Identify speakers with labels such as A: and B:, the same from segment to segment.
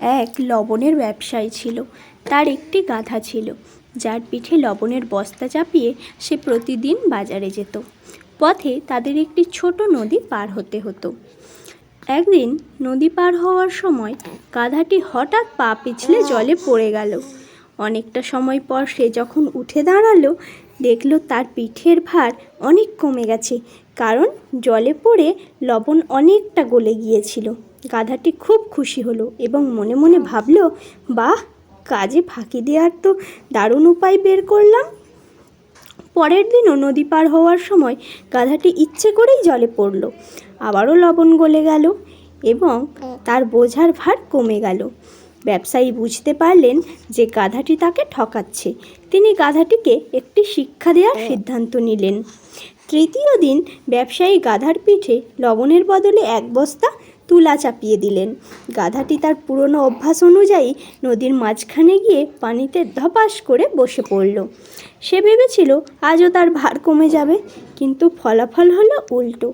A: এক লবণের ব্যবসায়ী ছিল। তার একটি গাধা ছিল, যার পিঠে লবণের বস্তা চাপিয়ে সে প্রতিদিন বাজারে যেত। পথে তাদের একটি ছোট নদী পার হতে হতো। একদিন নদী পার হওয়ার সময় গাধাটি হঠাৎ পা পিছলে জলে পড়ে গেল। অনেকটা সময় পর সে যখন উঠে দাঁড়াল, দেখল তার পিঠের ভার অনেক কমে গেছে, কারণ জলে পড়ে লবণ অনেকটা গলে গিয়েছিল। গাধাটি খুব খুশি হলো এবং মনে মনে ভাবলো, বাহ, কাজে ফাঁকি দেওয়ার তো দারুণ উপায় বের করলাম। পরের দিনও নদী পার হওয়ার সময় গাধাটি ইচ্ছে করেই জলে পড়ল, আবারও লবণ গলে গেল এবং তার বোঝার ভার কমে গেল। ব্যবসায়ী বুঝতে পারলেন যে গাধাটি তাকে ঠকাচ্ছে। তিনি গাধাটিকে একটি শিক্ষা দেওয়ার সিদ্ধান্ত নিলেন। তৃতীয় দিন ব্যবসায়ী গাধার পিঠে লবণের বদলে এক বস্তা তুলা চাপিয়ে দিলেন। গাধাটি তার পুরনো অভ্যাস অনুযায়ী নদীর মাঝখানে গিয়ে পানিতে ধপাস করে বসে পড়ল। সে ভেবেছিল আজও তার ভার কমে যাবে। কিন্তু ফলাফল হলো উল্টো।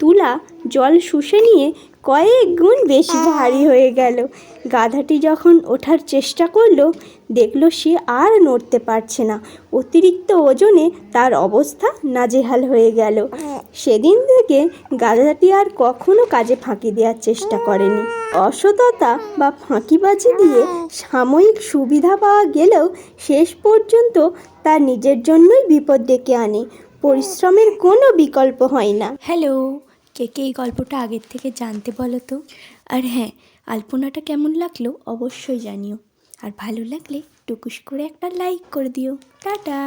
A: তুলা জল শুষে নিয়ে কয়েক গুণ বেশি ভারী হয়ে গেল। গাধাটি যখন ওঠার চেষ্টা করল দেখল সে আর নড়তে পারছে না। অতিরিক্ত ওজনে তার অবস্থা নাজেহাল হয়ে গেল। সেদিন থেকে গাধাটি আর কখনো কাজে ফাঁকি দেওয়ার চেষ্টা করেনি। অসততা বা ফাঁকিবাজি দিয়ে সাময়িক সুবিধা পাওয়া গেলেও শেষ পর্যন্ত তার নিজের জন্যই বিপদ ডেকে আনে। পরিশ্রমের কোনো বিকল্প হয় না।
B: হ্যালো। কে কে এই গল্পটা আগের থেকে জানতে বলো তো? আর হ্যাঁ আলপনাটা কেমন লাগল অবশ্যই জানিও। আর ভালো লাগলে টুকুস করে একটা লাইক করে দিও। টাটা!